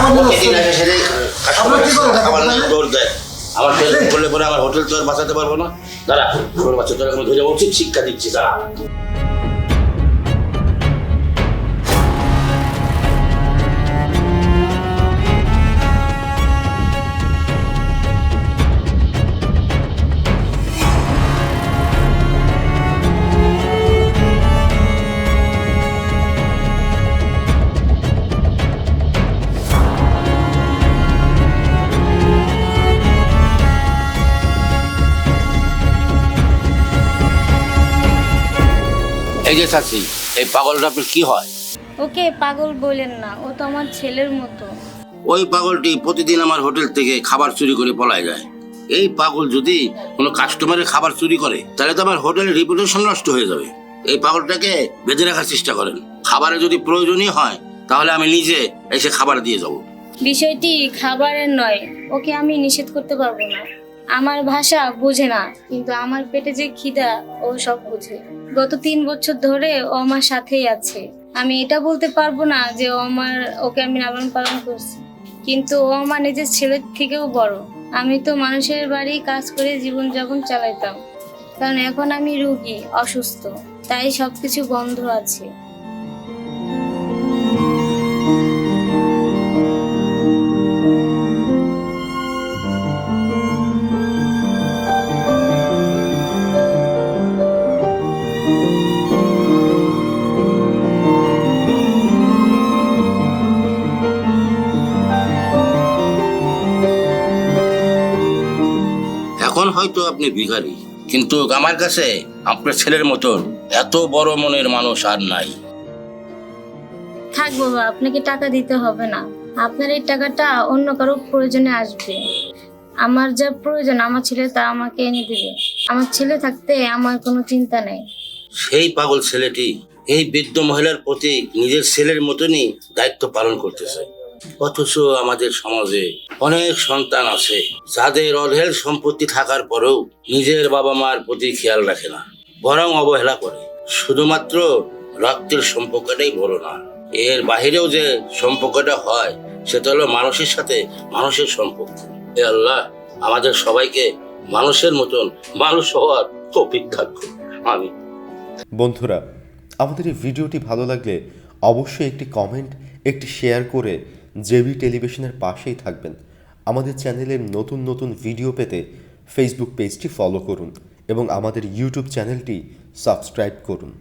আমার প্রতিদিন সেটাই? দৌড় দেয়। আমার করলে পরে আমার হোটেল তো আর বাঁচাতে পারব না। দাঁড়া তোর বাচ্চা তোর এখন ধরে উচিত শিক্ষা দিচ্ছি দাঁড়া। এই যে এই পাগলটা আপনার কি হয়? ওকে পাগল বলেন না ও তো আমার ছেলের মতো। ওই পাগলটি প্রতিদিন আমার হোটেল থেকে খাবার চুরি করে পলায় যায়। এই পাগল যদি কোনো কাস্টমারের খাবার চুরি করে তাহলে তো আমার হোটেলের রিপুটেশন নষ্ট হয়ে যাবে। এই পাগলটাকে বেঁধে রাখার চেষ্টা করেন। খাবারে যদি প্রয়োজনই হয় তাহলে আমি নিজে এসে খাবার দিয়ে যাব। বিষয়টি খাবারের নয় ওকে আমি নিষেধ করতে পারব না। আমার ভাষা বোঝে না, কিন্তু আমার পেটে যে খিদা, ও সব বুঝে। গত তিন বছর ধরে ও আমার সাথেই আছে। আমি এটা বলতে পারব না যে ও আমার, ওকে আমি লালন পালন করছি। কিন্তু ও আমার নিজের ছেলের থেকেও বড়। আমি তো মানুষের বাড়ি কাজ করে জীবনযাপন চালাইতাম। কারণ এখন আমি রুগী, অসুস্থ। তাই সবকিছু বন্ধ আছে। হয়তো আপনি ভিখারি কিন্তু আমার কাছে আপনার ছেলের মতন এত বড় মনের মানুষ আর নাই। থাক বাবা আপনাকে টাকা দিতে হবে না। আপনার এই টাকাটা অন্য কারও প্রয়োজনে আসবে। আমার যা প্রয়োজন আমার ছেলে তা আমাকে এনে দিবে। আমার ছেলে থাকতে আমার কোনো চিন্তা নেই। সেই পাগল ছেলেটি এই বৃদ্ধ মহিলার প্রতি নিজের ছেলের মতনই দায়িত্ব পালন করতেছে। অথচ আমাদের সমাজে অনেক সন্তান আছে, যাদের অঢেল সম্পত্তি থাকার পরেও নিজের বাবা মার প্রতি খেয়াল রাখে না, বরং অবহেলা করে। শুধুমাত্র রক্তের সম্পর্কটাই বড় না, এর বাহিরেও যে সম্পর্কটা হয়, সেটা হলো মানুষের সাথে মানুষের সম্পর্ক। হে আল্লাহ, আমাদের সবাইকে মানুষের মতন মানুষ হওয়ার অভিজ্ঞান করুন। আমি বন্ধুরা, আমাদের এই ভিডিওটি ভালো লাগলে অবশ্যই একটি কমেন্ট একটি শেয়ার করে জেবি টেলিভিশনের পাশেই থাকবেন। আমাদের চ্যানেলের নতুন নতুন ভিডিও পেতে ফেসবুক পেজটি ফলো করুন এবং আমাদের ইউটিউব চ্যানেলটি সাবস্ক্রাইব করুন।